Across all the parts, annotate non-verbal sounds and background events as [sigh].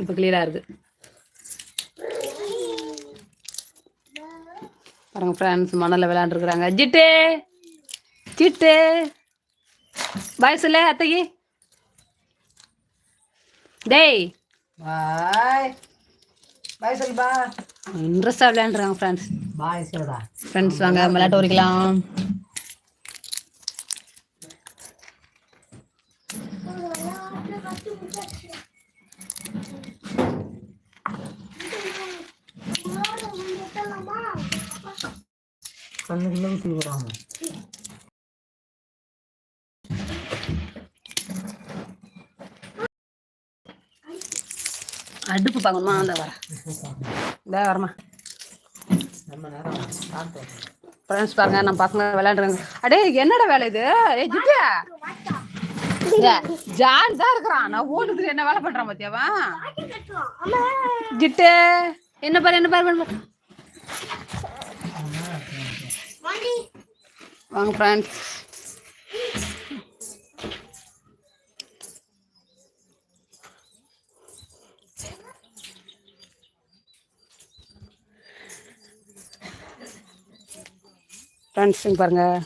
இப்போ கிளியராக இருக்குது பாருங்க ஃப்ரெண்ட்ஸ் மணலில் விளையாண்டுருக்குறாங்க. ஜிட்டு! ஜிட்டு! பாய் சொல்லு அத்தைக்கு. டேய்! பாய் பாய் சொல்லுப்பா. இன்ட்ரெஸ்டாக விளையாண்டுருக்காங்க ஃப்ரெண்ட்ஸ் பாய் சொல்லுடா. ஃப்ரெண்ட்ஸ் வாங்க விளையாட்டு வரைக்கலாம் அடுப்பு பார்க்கணுமா அந்த வர. இதே வரமா. ஃப்ரெண்ட்ஸ் பாருங்க நம்ம பசங்க விளையாடுறாங்க. அடே என்னடா வேலை இது? ஏ ஜிட்டியா ஜான் தான் இருக்கிறான். நான் ஓடுதுல என்ன வேலை பண்றான் பாத்தியாவா? ஜிட்டு என்ன பாரு என்ன பாரு. வாங்க ஃப்ரெண்ட்ஸ் ஃப்ரெண்ட்ஸுங்க பாருங்கள்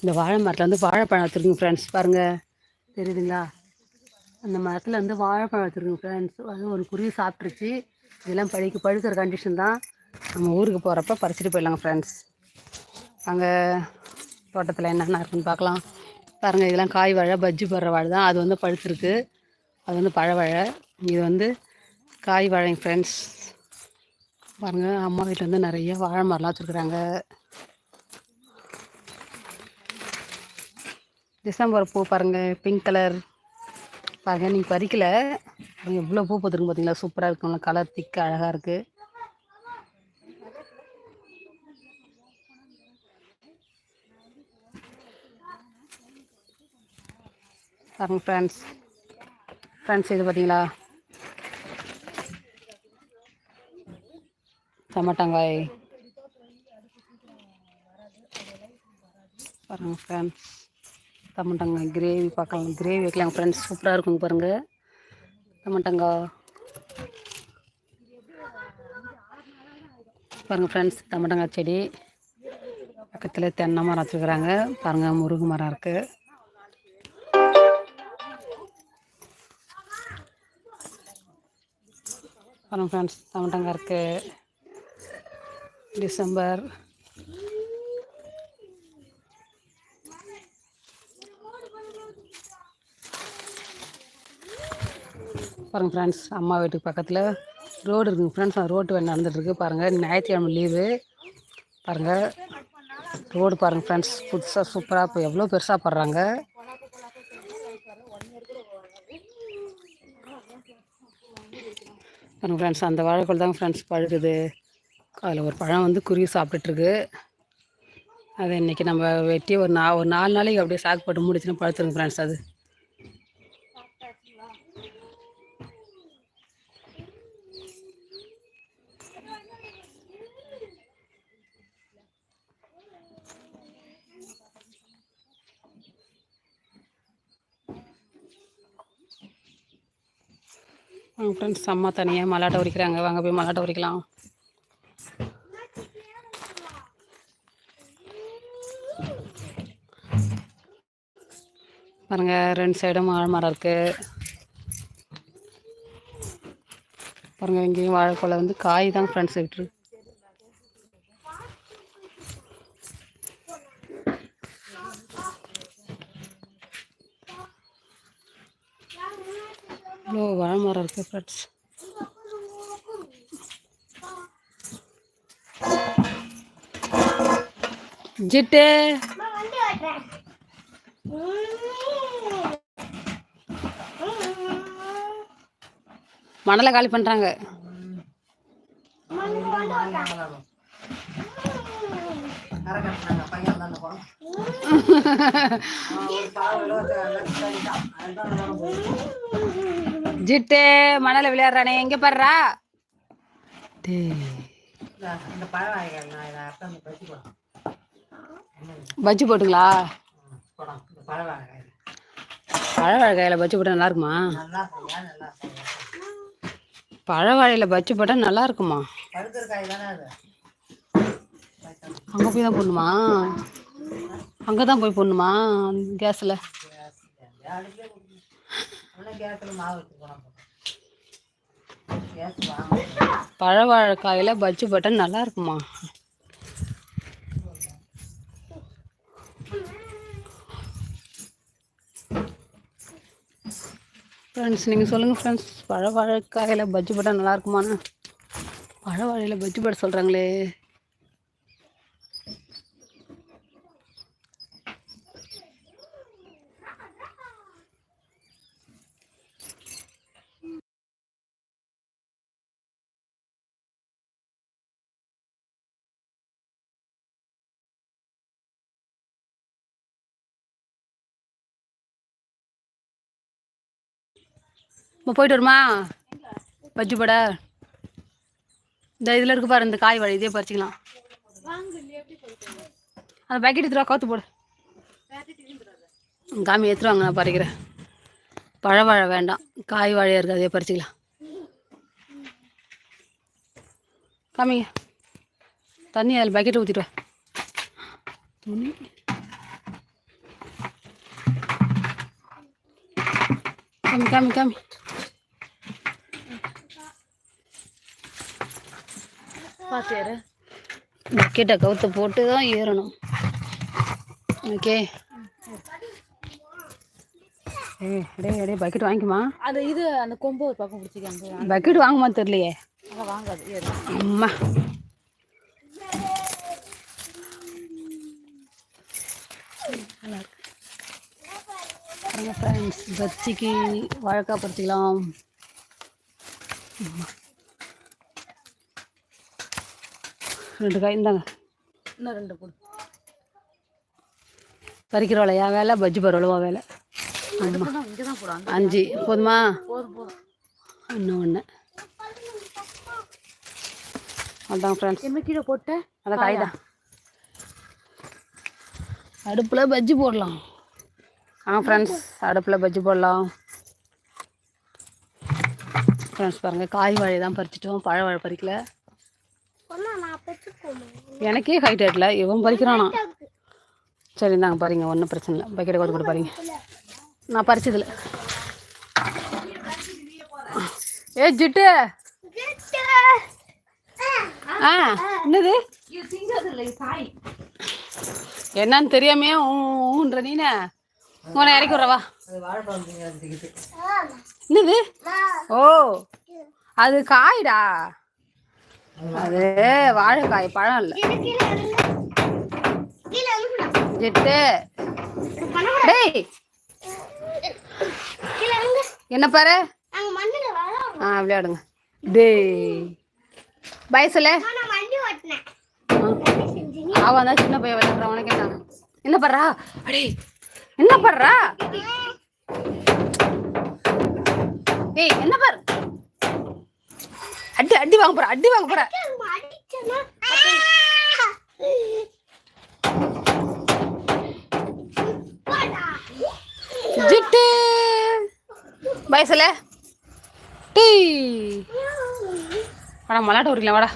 இந்த வாழை மரத்தில் வந்து வாழைப்பழம் வச்சுருக்குங்க ஃப்ரெண்ட்ஸ் பாருங்கள் தெரியுதுங்களா? அந்த மரத்தில் வந்து வாழைப்பழம் வச்சுருக்குங்க ஃப்ரெண்ட்ஸ் அது ஒரு குருவி சாப்பிட்ருச்சு இதெல்லாம் பழுக்க பழுக்கிற கண்டிஷன் தான். நம்ம ஊருக்கு போகிறப்ப பறிச்சிட்டு போயிடலாங்க ஃப்ரெண்ட்ஸ் அங்கே தோட்டத்தில் என்னென்ன இருக்குன்னு பார்க்கலாம். பாருங்கள் இதெல்லாம் காய் வாழை பஜ்ஜி போடுற வாழை தான். அது வந்து பழுத்திருக்கு. அது வந்து பழ வாழை. இது வந்து காய் வாழைங்க ஃப்ரெண்ட்ஸ் பாருங்கள் அம்மா வீட்டில் வந்து நிறைய வாழை மரம்லாம் வச்சுருக்குறாங்க. டிசம்பர் பூ பாருங்கள் பிங்க் கலர் பாருங்க நீங்கள் பறிக்கல. எவ்வளோ பூ பார்த்துருக்கு பார்த்தீங்களா சூப்பராக இருக்கும்ல கலர் திக்க அழகாக இருக்குது பாருங்க ஃப்ரெண்ட்ஸ் ஃப்ரெண்ட்ஸ் இது பார்த்தீங்களா டமாட்டாங்காய் பாருங்க ஃப்ரெண்ட்ஸ் டமாட்டங்காய் கிரேவி பார்க்கலாம். கிரேவி வைக்கலாம் ஃப்ரெண்ட்ஸ் சூப்பராக இருக்குங்க பாருங்கள் டமாட்டங்காய் பாருங்கள் ஃப்ரெண்ட்ஸ் தமிட்டங்காய் செடி. பக்கத்தில் தென்னை மரம் வச்சுருக்குறாங்க. பாருங்கள் முருகு மரம் இருக்குது பாருங்கள் ஃப்ரெண்ட்ஸ் டமாட்டங்காய் இருக்குது டிசம்பர். பாருங்கள் ஃப்ரெண்ட்ஸ் அம்மா வீட்டுக்கு பக்கத்தில் ரோடு இருக்குங்க ஃப்ரெண்ட்ஸ் அந்த ரோட்டு வேணும் நடந்துட்டுருக்கு. பாருங்கள் ஞாயிற்றுக்கிழமை லீவு பாருங்கள் ரோடு பாருங்கள் ஃப்ரெண்ட்ஸ் புதுசாக சூப்பராக இப்போ எவ்வளோ பெருசாக படுறாங்க. பாருங்கள் ஃப்ரெண்ட்ஸ் அந்த வாழைக்கோல் தான் ஃப்ரெண்ட்ஸ் பழுகுது அதில் ஒரு பழம் வந்து குருவி சாப்பிட்டுட்ருக்கு அதை இன்றைக்கி நம்ம வெட்டி ஒரு நா ஒரு நாலு நாளைக்கு அப்படியே சாக்கு போட்டு முடிச்சுன்னு பழுத்துருங்க ஃப்ரெண்ட்ஸ் அது. வாங்க ஃப்ரெண்ட்ஸ் அம்மா தனியாக மலாட்டை உரிக்கிறாங்க. வாங்க போய் மலாட்டை உரிக்கலாம். பாருங்க ரெண்டு சைடும் வாழை மரம் இருக்கு. பாருங்க இங்கேயும் வாழைக்கொலை வந்து காய் தான் ஃப்ரெண்ட்ஸ் விட்டுரு இவ்வளோ வாழை மரம் இருக்கு ஃப்ரெண்ட்ஸ் ஜிட்டு. மணலை காலி பண்ணுறாங்க கரை [laughs] ஜிட்டு மணல விளையாடுறானே எங்க பாடுறா? பஜ்ஜி போட்டுங்களா? போடும் இந்த பழம் வாங்க பழ வாழைக்காயில் பஜ்ஜி போட்டால் நல்லா இருக்குமா நல்லா செய்யா நல்லா செய்யா. பழ வாழையில் பஜ்ஜி போட்டால் நல்லா இருக்குமா பழுக்கிற காய் தானே அது? அங்கே போய் தான் போடணுமா? அங்கே தான் போய் போடணுமா? கேஸில். அடுப்பே பழ பஜ்ஜி பட்டன் நல்லா இருக்குமா? ஃப்ரெண்ட்ஸ் நீங்கள் சொல்லுங்கள் ஃப்ரெண்ட்ஸ் பழ வாழைக்காயில் பஜ்ஜி போட்டால் நல்லா இருக்குமான்னு? பழவாழையில் பஜ்ஜி பட சொல்கிறாங்களே இப்போ போயிட்டு வருமா? பஜ்ஜி படை. இந்த இதில் இருக்கு பாரு இந்த காய் வாழை இதே பறிச்சிக்கலாம். அந்த பேக்கெட் எடுத்துருவா கவுத்து போடு. காமி எடுத்துருவாங்க நான் பறிக்கிறேன். பழ வாழை வேண்டாம். காய் வாழையாக இருக்குது அதே பறிச்சிக்கலாம். காமிங்க. தண்ணி அதில் பக்கெட்டை ஊற்றிட்டு துணி காமி காமி காமி பார்த்து ஏறு. பக்கெட்டை கவுத்து போட்டு தான் ஏறணும். ஓகே. ஏய் அடே அடே பக்கெட் வாங்கிக்குமா? அது இது அந்த கொம்பு ஒரு பக்கம் பிடிச்சிக்காங்க பக்கெட் வாங்குமா தெரியலையே. வாங்காது. அம்மா. பாருங்க ஃப்ரெண்ட்ஸ் பஜ்ஜிக்கு வாழைக்காய் பறிச்சிக்கலாம். ரெண்டு காய் இந்தாங்க. இன்னும் ரெண்டு கொடு. பறிக்கிறவள என் வேலை பஜ்ஜி பரவலவா வேலை. தான் அஞ்சு. போதுமா? இன்னும் ஒன்று அதான் ஃப்ரெண்ட்ஸ் என்ன கீழே போட்ட? அந்த காய் தான். அடுப்பில் பஜ்ஜி போடலாம். ஆ ஃப்ரெண்ட்ஸ் அடுப்பில் பஜ்ஜி போடலாம். ஃப்ரெண்ட்ஸ் பாருங்கள் காய் வாழை தான் பறிச்சிட்டோம். பழ வாழை பறிக்கல. எனக்கே ஹைட் ஆயிட்டல இவன் பறிக்கிறானா? சரி இந்தாங்க பாருங்க ஒன்றும் பிரச்சனை இல்லை. பக்கெட்டை கொண்டு கூட பாருங்க. நான் பறிச்சதில்ல. ஏ ஜிட்டு. ஆ என்னது? என்னன்னு தெரியாமே ஊன்ற நீனே. உன்னை இறக்கி விட்றவா என்னது? ஓ அது காய்டா. அது வாழைக்காய் பழம் இல்லை. ஜெட்டு டேய். என்ன பாரு? ஆ விளையாடுங்க. டேய். பயசில். அவன் தான் சின்ன பையன் விளையாடுறான் உனக்கு என்ன? என்ன பண்றா அடே என்ன பண்ற? ஏய் என்ன பாரு அடி அடி வாங்க போற அடி வாங்க போற. ஜிட்டு. வயசுல? டீ. வாடா மலாட்ட உரிக்கலாம் வாடா.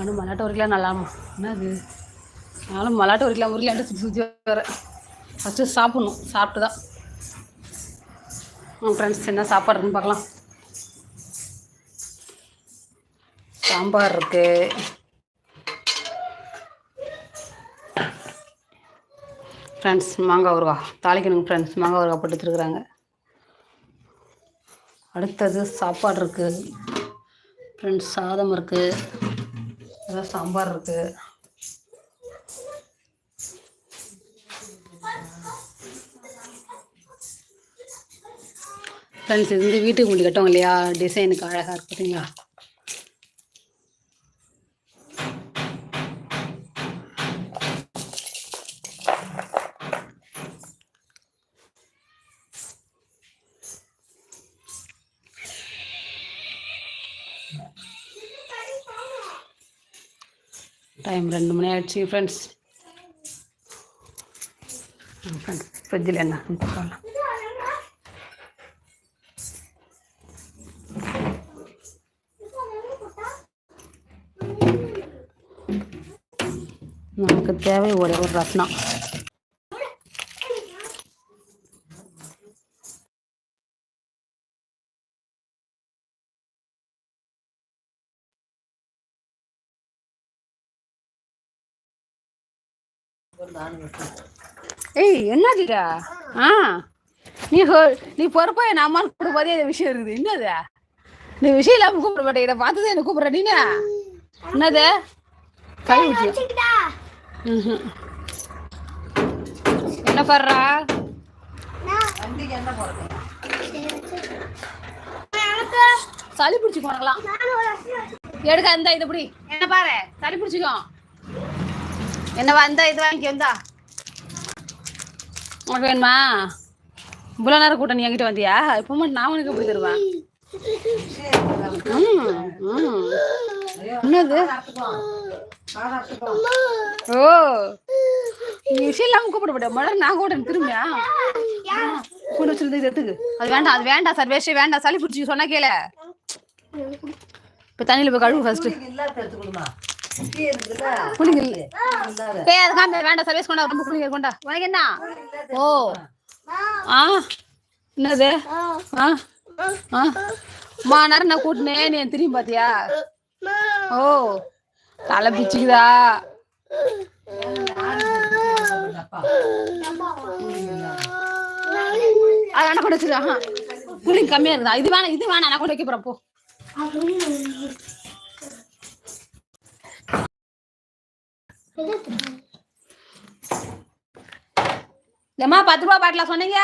அனு மலாட்ட உரிக்கலாம் நல்லாமா. என்னது? நானும் மலாட்ட உரிக்கலாம் உரிக்கலான்ட்டு சுற்றி சுற்றி வரேன் ஃபஸ்ட்டு சாப்பிட்ணும் சாப்பிட்டு தான் உன் ஃப்ரெண்ட்ஸ் என்ன சாப்பாடுன்னு பார்க்கலாம். சாம்பார் இருக்கு. ஃப்ரெண்ட்ஸ் மாங்காய் ஊறுகாய் தாளிக்கணுங்க ஃப்ரெண்ட்ஸ் மாங்காய் ஊறுகாய் போட்டு வச்சுருக்குறாங்க. அடுத்தது சாப்பாடு இருக்குது ஃப்ரெண்ட்ஸ் சாதம் இருக்குது அதான் சாம்பார் இருக்குது ஃப்ரெண்ட்ஸ் இது வந்து வீட்டுக்கு முடி கட்டோம் இல்லையா? டிசைனுக்கு அழகாக இருக்கு பார்த்தீங்களா டைம் ரெண்டு மணி ஆயிடுச்சு ஃப்ரெண்ட்ஸ் ஃப்ரெண்ட்ஸ் ஃப்ரிட்ஜில் என்ன? பார்க்கலாம். நமக்கு தேவை ஒரே ஒரு ரத்னம் ஏய் என்னதுடா? ஆ. நீ நீ பொறுப்பா என் அம்மான்னு கூப்பிடும்போதே இந்த விஷயம் இருக்குது. என்னது? நீ விஷயம் இல்லாம கூப்பிட மாட்டேன் இதை பார்த்து என்ன கூப்பிடுற. நீ என்னது? கை என்ன பண்றா சளி பிடிச்சி போனலாம் எடுக்க அந்த இது இப்படி என்ன பாரு? சளி பிடிச்சிக்கோ. என்னவா இந்த இது வாங்கி வந்தா உனக்கு வேணுமா? இவ்வளோ நேரம் கூட்டம் நீ என்கிட்ட வந்தியா? இப்போ மட்டும் நான் உனக்கு எப்படி தருவேன். என்னது? ஓ. நீ விஷயம் இல்லாம கூப்பிடப்பட்ட மலர் நான் கூட திரும்பியா? கூட வச்சிருந்தது இது எடுத்துக்கு. அது வேண்டாம் அது வேண்டாம் சார் வேஸ்ட் வேண்டாம். சளி பிடிச்சி சொன்னா கேள. இப்போ தண்ணியில் போய் கழுவு ஃபர்ஸ்ட் இல்லாத எடுத்துக்கணுமா டீ குளிங்க இல்லை இல்லாத அது காமி வேண்டாம் சர்வீஸ் கொண்டா ரொம்ப குளிங்க கொண்டா. உனக்கு என்ன? ஓ. ஆ. என்னது? ஆ. ஆ. மா நேரம் நான் கூட்டினேன் நீ என்ன திரும்பி பாத்தியா ஓ. தலை பிச்சுக்குதா? அது வேணா கொண்டு வச்சிரு கூலிங் கம்மியா இருக்குதா? இது வேணாம் இது வேணாம். நான் கொண்டு வைக்க போறேன் போ. பத்து ரூபா பாட்டில சொன்னீங்க?